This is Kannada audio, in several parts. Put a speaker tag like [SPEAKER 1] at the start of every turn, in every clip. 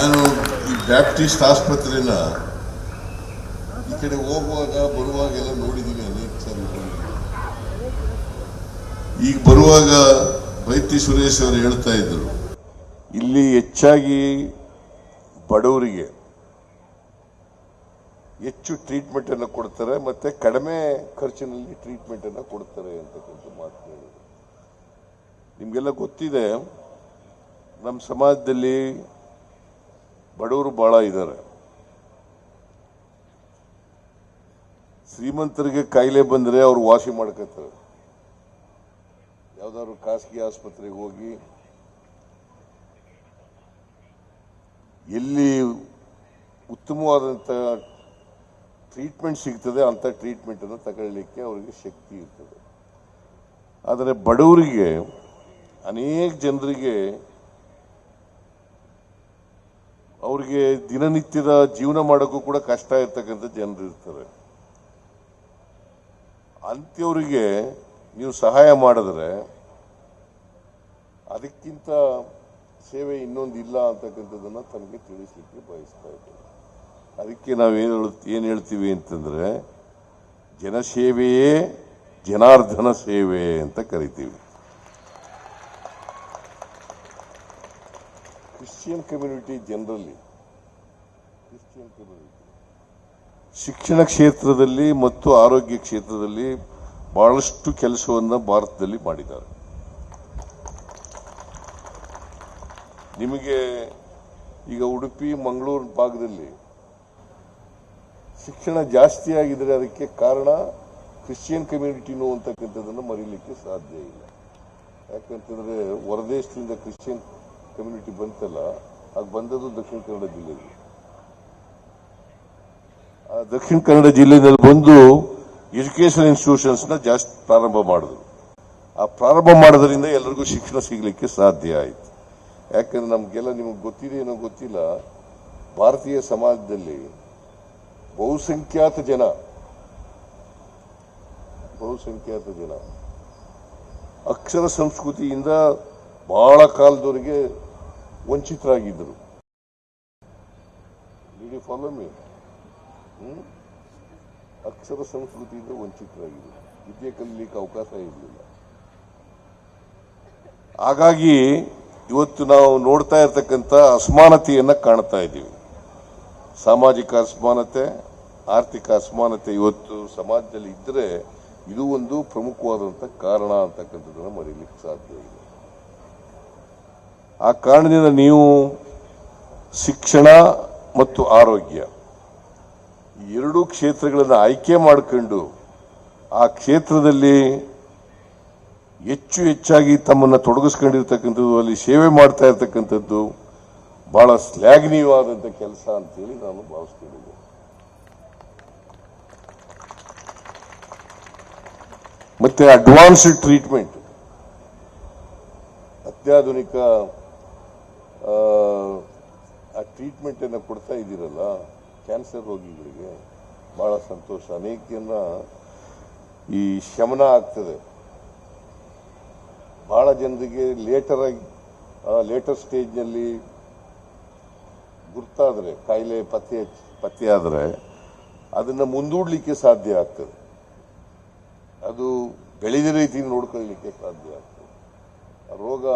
[SPEAKER 1] ನಾನು ಈ ಬ್ಯಾಪ್ಟಿಸ್ಟ್ ಆಸ್ಪತ್ರೆನ ಈ ಕಡೆ ಹೋಗುವಾಗ ಬರುವಾಗೆಲ್ಲ ನೋಡಿದ್ದೀನಿ ಅನೇಕ ಸಾರಿ ಈಗ ಬರುವಾಗ ಬೈತಿ ಸುರೇಶ್ ಅವರು ಹೇಳ್ತಾ ಇದ್ರು, ಇಲ್ಲಿ ಹೆಚ್ಚಾಗಿ ಬಡವರಿಗೆ ಹೆಚ್ಚು ಟ್ರೀಟ್ಮೆಂಟ್ ಅನ್ನು ಕೊಡ್ತಾರೆ, ಮತ್ತೆ ಕಡಿಮೆ ಖರ್ಚಿನಲ್ಲಿ ಟ್ರೀಟ್ಮೆಂಟ್ ಅನ್ನು ಕೊಡ್ತಾರೆ ಅಂತಕ್ಕಂಥ ಮಾತು ಹೇಳಿದರು. ನಿಮಗೆಲ್ಲ ಗೊತ್ತಿದೆ ನಮ್ಮ ಸಮಾಜದಲ್ಲಿ ಬಡವರು ಭಾಳ ಇದ್ದಾರೆ ಶ್ರೀಮಂತರಿಗೆ ಕಾಯಿಲೆ ಬಂದರೆ ಅವರು ವಾಸಿ ಮಾಡ್ಕೋತಾರೆ. ಯಾವ್ದಾದ್ರು ಖಾಸಗಿ ಆಸ್ಪತ್ರೆಗೆ ಹೋಗಿ ಎಲ್ಲಿ ಉತ್ತಮವಾದಂಥ ಟ್ರೀಟ್ಮೆಂಟ್ ಸಿಗ್ತದೆ ಅಂತ ಟ್ರೀಟ್ಮೆಂಟ್ ಅನ್ನು ತಗೊಳ್ಳಿಕ್ಕೆ ಅವರಿಗೆ ಶಕ್ತಿ ಇರ್ತದೆ. ಆದರೆ ಬಡವರಿಗೆ ಅನೇಕ ಜನರಿಗೆ ಅವ್ರಿಗೆ ದಿನನಿತ್ಯದ ಜೀವನ ಮಾಡೋಕ್ಕೂ ಕೂಡ ಕಷ್ಟ ಇರ್ತಕ್ಕಂಥ ಜನರು ಇರ್ತಾರೆ. ಅಂತವರಿಗೆ ನೀವು ಸಹಾಯ ಮಾಡಿದ್ರೆ ಅದಕ್ಕಿಂತ ಸೇವೆ ಇನ್ನೊಂದು ಇಲ್ಲ ಅಂತಕ್ಕಂಥದ್ದನ್ನ ತನಗೆ ತಿಳಿಸಲಿಕ್ಕೆ ಬಯಸ್ತಾ ಇದ್ದೀವಿ. ಅದಕ್ಕೆ ನಾವು ಏನು ಹೇಳ್ತೀವಿ ಅಂತಂದರೆ, ಜನಸೇವೆಯೇ ಜನಾರ್ಧನ ಸೇವೆ ಅಂತ ಕರಿತೀವಿ. ಕ್ರಿಶ್ಚಿಯನ್ ಕಮ್ಯುನಿಟಿ ಜನರಲ್ಲಿ ಕ್ರಿಶ್ಚಿಯನ್ ಕಮ್ಯುನಿಟಿ ಶಿಕ್ಷಣ ಕ್ಷೇತ್ರದಲ್ಲಿ ಮತ್ತು ಆರೋಗ್ಯ ಕ್ಷೇತ್ರದಲ್ಲಿ ಬಹಳಷ್ಟು ಕೆಲಸವನ್ನು ಭಾರತದಲ್ಲಿ ಮಾಡಿದ್ದಾರೆ. ನಿಮಗೆ ಈಗ ಉಡುಪಿ, ಮಂಗಳೂರು ಭಾಗದಲ್ಲಿ ಶಿಕ್ಷಣ ಜಾಸ್ತಿ ಆಗಿದ್ರೆ ಅದಕ್ಕೆ ಕಾರಣ ಕ್ರಿಶ್ಚಿಯನ್ ಕಮ್ಯುನಿಟಿನೂ ಅಂತಕ್ಕಂಥದ್ದನ್ನು ಮರೀಲಿಕ್ಕೆ ಸಾಧ್ಯ ಇಲ್ಲ. ಯಾಕಂತಂದರೆ ಹೊರದೇಶದಿಂದ ಕ್ರಿಶ್ಚಿಯನ್ ಕಮ್ಯುನಿಟಿ ಬಂತಲ್ಲ ಅದು ಬಂದದ್ದು ದಕ್ಷಿಣ ಕನ್ನಡ ಜಿಲ್ಲೆಗೆ. ಆ ದಕ್ಷಿಣ ಕನ್ನಡ ಜಿಲ್ಲೆಯಲ್ಲಿ ಬಂದು ಎಜುಕೇಶನ್ ಇನ್ಸ್ಟಿಟ್ಯೂಷನ್ಸ್ನ ಜಾಸ್ತಿ ಪ್ರಾರಂಭ ಮಾಡಿದ್ರು. ಆ ಪ್ರಾರಂಭ ಮಾಡೋದ್ರಿಂದ ಎಲ್ಲರಿಗೂ ಶಿಕ್ಷಣ ಸಿಗಲಿಕ್ಕೆ ಸಾಧ್ಯ ಆಯಿತು. ಯಾಕಂದ್ರೆ ನಮ್ಗೆಲ್ಲ ನಿಮಗೆ ಗೊತ್ತಿದೆ ಏನೋ ಗೊತ್ತಿಲ್ಲ, ಭಾರತೀಯ ಸಮಾಜದಲ್ಲಿ ಬಹುಸಂಖ್ಯಾತ ಜನ ಬಹುಸಂಖ್ಯಾತ ಜನ ಅಕ್ಷರ ಸಂಸ್ಕೃತಿಯಿಂದ ಬಹಳ ಕಾಲದವರೆಗೆ ವಂಚಿತರಾಗಿದ್ದರು. ಫಾಲೋ ಮೀ ಅಕ್ಷರ ಸಂಸ್ಕೃತಿಯಿಂದ ವಂಚಿತರಾಗಿದ್ದರು. ವಿದ್ಯೆ ಕಲೀಲಿಕ್ಕೆ ಅವಕಾಶ ಇರಲಿಲ್ಲ. ಹಾಗಾಗಿ ಇವತ್ತು ನಾವು ನೋಡ್ತಾ ಇರತಕ್ಕಂಥ ಅಸಮಾನತೆಯನ್ನು ಕಾಣ್ತಾ ಇದ್ದೀವಿ. ಸಾಮಾಜಿಕ ಅಸಮಾನತೆ, ಆರ್ಥಿಕ ಅಸಮಾನತೆ ಇವತ್ತು ಸಮಾಜದಲ್ಲಿ ಇದ್ದರೆ ಇದು ಒಂದು ಪ್ರಮುಖವಾದಂಥ ಕಾರಣ ಅಂತಕ್ಕಂಥದ್ದನ್ನು ಮರೀಲಿಕ್ಕೆ ಸಾಧ್ಯ ಇಲ್ಲ. ಆ ಕಾರಣದಿಂದ ನೀವು ಶಿಕ್ಷಣ ಮತ್ತು ಆರೋಗ್ಯ ಎರಡೂ ಕ್ಷೇತ್ರಗಳನ್ನು ಆಯ್ಕೆ ಮಾಡಿಕೊಂಡು ಆ ಕ್ಷೇತ್ರದಲ್ಲಿ ಹೆಚ್ಚು ಹೆಚ್ಚಾಗಿ ತಮ್ಮನ್ನು ತೊಡಗಿಸ್ಕೊಂಡಿರ್ತಕ್ಕಂಥದ್ದು, ಅಲ್ಲಿ ಸೇವೆ ಮಾಡ್ತಾ ಇರ್ತಕ್ಕಂಥದ್ದು ಬಹಳ ಶ್ಲಾಘನೀಯವಾದಂಥ ಕೆಲಸ ಅಂತೇಳಿ ನಾನು ಭಾವಿಸ್ಕೊಂಡಿದ್ದೆ ಮತ್ತೆ ಅಡ್ವಾನ್ಸ್ಡ್ ಟ್ರೀಟ್ಮೆಂಟ್ ಅತ್ಯಾಧುನಿಕ ಆ, ಟ್ರೀಟ್ಮೆಂಟ್ ಅನ್ನು ಕೊಡ್ತಾ ಇದ್ದೀರಲ್ಲ ಕ್ಯಾನ್ಸರ್ ರೋಗಿಗಳಿಗೆ ಬಹಳ ಸಂತೋಷ. ಅನೇಕ ಈ ಶಮನ ಆಗ್ತದೆ. ಬಹಳ ಜನರಿಗೆ ಲೇಟರ್ ಆಗಿ ಲೇಟರ್ ಸ್ಟೇಜ್ನಲ್ಲಿ ಗುರ್ತಾದರೆ ಕಾಯಿಲೆ ಪತ್ತೆ ಪತ್ತೆಯಾದರೆ ಅದನ್ನು ಮುಂದೂಡಲಿಕ್ಕೆ ಸಾಧ್ಯ ಆಗ್ತದೆ. ಅದು ಬೆಳೆದ ರೀತಿ ನೋಡ್ಕೊಳ್ಳಿಕ್ಕೆ ಸಾಧ್ಯ ಆಗ್ತದೆ. ರೋಗ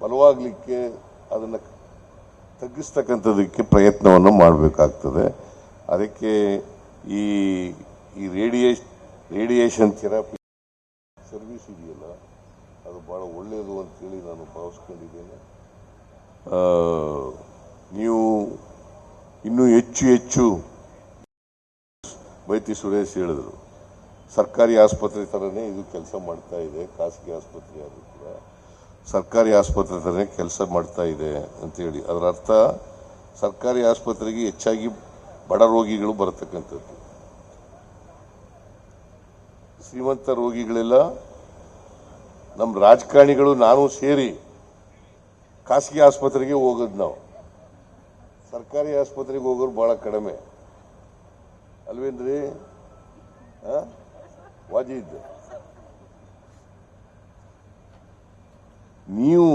[SPEAKER 1] ಬಲವಾಗಲಿಕ್ಕೆ ಅದನ್ನು ತಗ್ಗಿಸ್ತಕ್ಕಂಥದಕ್ಕೆ ಪ್ರಯತ್ನವನ್ನು ಮಾಡಬೇಕಾಗ್ತದೆ. ಅದಕ್ಕೆ ಈ ಈ ರೇಡಿಯೇಷ್ ರೇಡಿಯೇಷನ್ ಥೆರಪಿ ಸರ್ವಿಸ್ ಇದೆಯಲ್ಲ, ಅದು ಭಾಳ ಒಳ್ಳೆಯದು ಅಂತೇಳಿ ನಾನು ಭಾವಿಸ್ಕೊಂಡಿದ್ದೇನೆ. ನೀವು ಇನ್ನೂ ಹೆಚ್ಚು ಹೆಚ್ಚು ವೈತಿ ಸುರೇಶ್ ಹೇಳಿದರು. ಸರ್ಕಾರಿ ಆಸ್ಪತ್ರೆ ಥರನೇ ಇದು ಕೆಲಸ ಮಾಡ್ತಾ ಇದೆ, ಖಾಸಗಿ ಆಸ್ಪತ್ರೆ ಆದರೂ ಕೂಡ. ಸರ್ಕಾರಿ ಆಸ್ಪತ್ರೆ ಥರನೇ ಕೆಲಸ ಮಾಡ್ತಾ ಇದೆ ಅಂತೇಳಿ ಅದರ ಅರ್ಥ, ಸರ್ಕಾರಿ ಆಸ್ಪತ್ರೆಗೆ ಹೆಚ್ಚಾಗಿ ಬಡ ರೋಗಿಗಳು ಬರತಕ್ಕಂಥದ್ದು. ಶ್ರೀಮಂತ ರೋಗಿಗಳೆಲ್ಲ ನಮ್ಮ ರಾಜಕಾರಣಿಗಳು, ನಾನು ಸೇರಿ ಖಾಸಗಿ ಆಸ್ಪತ್ರೆಗೆ ಹೋಗೋದು ನಾವು. ಸರ್ಕಾರಿ ಆಸ್ಪತ್ರೆಗೆ ಹೋಗೋರು ಬಹಳ ಕಡಿಮೆ. ಅಲ್ವೇನ್ರಿ? ಆ? ನೀವು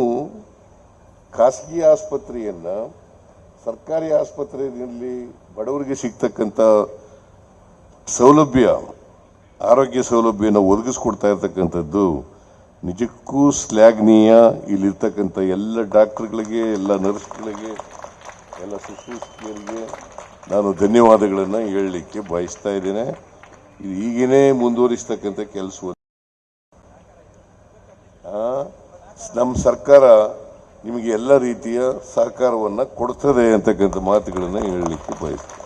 [SPEAKER 1] ಖಾಸಗಿ ಆಸ್ಪತ್ರೆಯನ್ನ ಸರ್ಕಾರಿ ಆಸ್ಪತ್ರೆಯಲ್ಲಿ ಬಡವರಿಗೆ ಸಿಗ್ತಕ್ಕಂಥ ಸೌಲಭ್ಯ, ಆರೋಗ್ಯ ಸೌಲಭ್ಯನ ಒದಗಿಸ್ಕೊಡ್ತಾ ಇರ್ತಕ್ಕಂಥದ್ದು ನಿಜಕ್ಕೂ ಶ್ಲಾಘನೀಯ. ಇಲ್ಲಿರ್ತಕ್ಕಂಥ ಎಲ್ಲ ಡಾಕ್ಟರ್ಗಳಿಗೆ, ಎಲ್ಲ ನರ್ಸ್ಗಳಿಗೆ, ಎಲ್ಲ ಶುಶ್ರೂಷಕಿಯರಿಗೆ ನಾನು ಧನ್ಯವಾದಗಳನ್ನು ಹೇಳಲಿಕ್ಕೆ ಬಯಸ್ತಾ ಇದ್ದೇನೆ. ಇದು ಹೀಗೇನೆ ಮುಂದುವರಿಸ್ತಕ್ಕಂಥ ಕೆಲಸ ನಮ್ಮ ಸರ್ಕಾರ ನಿಮಗೆ ಎಲ್ಲ ರೀತಿಯ ಸಹಕಾರವನ್ನು ಕೊಡ್ತದೆ ಅಂತಕ್ಕಂಥ ಮಾತುಗಳನ್ನು ಹೇಳಲಿಕ್ಕೆ ಬಯಸ್ತೀನಿ.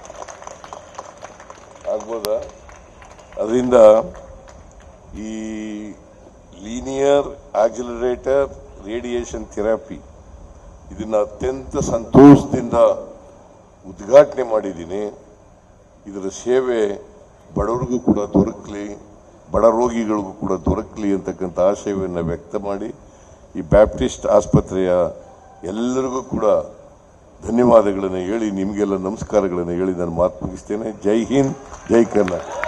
[SPEAKER 1] ಆಗ್ಬೋದಾ? ಅದರಿಂದ ಈ ಲೀನಿಯರ್ ಆಕ್ಸಿಲರೇಟರ್ ರೇಡಿಯೇಷನ್ ಥೆರಪಿ ಇದನ್ನ ಅತ್ಯಂತ ಸಂತೋಷದಿಂದ ಉದ್ಘಾಟನೆ ಮಾಡಿದ್ದೀನಿ. ಇದರ ಸೇವೆ ಬಡವರಿಗೂ ಕೂಡ ದೊರಕಲಿ, ಬಡ ರೋಗಿಗಳಿಗೂ ಕೂಡ ದೊರಕಲಿ ಅಂತಕ್ಕಂಥ ಆಶಯವನ್ನು ವ್ಯಕ್ತ ಮಾಡಿ ಈ ಬ್ಯಾಪ್ಟಿಸ್ಟ್ ಆಸ್ಪತ್ರೆಯ ಎಲ್ಲರಿಗೂ ಕೂಡ ಧನ್ಯವಾದಗಳನ್ನು ಹೇಳಿ, ನಿಮಗೆಲ್ಲ ನಮಸ್ಕಾರಗಳನ್ನು ಹೇಳಿ ನಾನು ಮಾತು ಮುಗಿಸ್ತೇನೆ. ಜೈ ಹಿಂದ್, ಜೈ ಕರ್ನಾಟಕ.